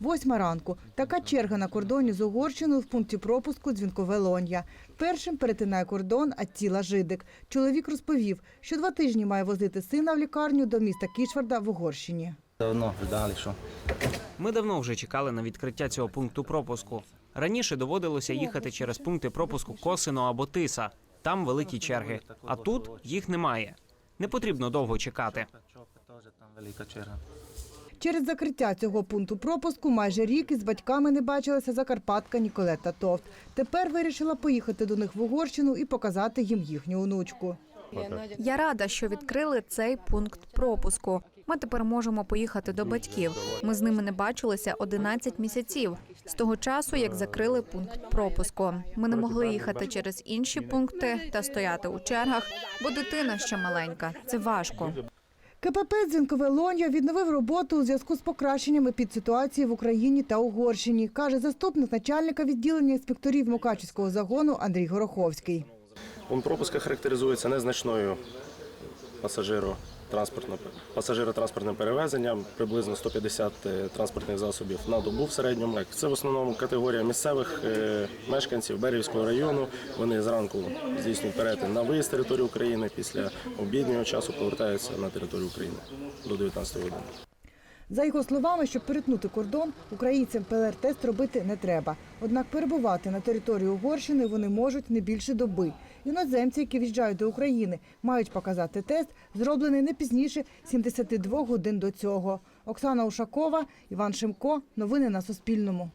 Восьма ранку. Така черга на кордоні з Угорщиною в пункті пропуску Дзвінкове Лон'я. Першим перетинає кордон Аттіла Жидик. Чоловік розповів, що два тижні має возити сина в лікарню до міста Кішварда в Угорщині. Давно ждали, що Ми давно вже чекали на відкриття цього пункту пропуску. Раніше доводилося їхати через пункти пропуску Косино або Тиса. Там великі черги. А тут їх немає. Не потрібно довго чекати. велика черга. Через закриття цього пункту пропуску майже рік із батьками не бачилася закарпатка Ніколета Товт. Тепер вирішила поїхати до них в Угорщину і показати їм їхню онучку. Я рада, що відкрили цей пункт пропуску. Ми тепер можемо поїхати до батьків. Ми з ними не бачилися 11 місяців з того часу, як закрили пункт пропуску. Ми не могли їхати через інші пункти та стояти у чергах, бо дитина ще маленька. Це важко. КПП «Дзвінкове Лон'я» відновив роботу у зв'язку з покращеннями під ситуації в Україні та Угорщині, каже заступник начальника відділення інспекторів Мукачівського загону Андрій Гороховський. Пункт пропуска характеризується незначною пасажиро пасажиро-транспортним перевезенням, приблизно 150 е, транспортних засобів на добу в середньому. Це в основному категорія місцевих е, мешканців Берівського району. Вони зранку здійснюють перетин на виїзд території України, після обіднього часу повертаються на територію України до 19 години. За його словами, щоб перетнути кордон, українцям ПЛР-тест робити не треба. Однак перебувати на території Угорщини вони можуть не більше доби. Іноземці, які в'їжджають до України, мають показати тест, зроблений не пізніше 72 годин до цього. Оксана Ушакова, Іван Шимко. Новини на Суспільному.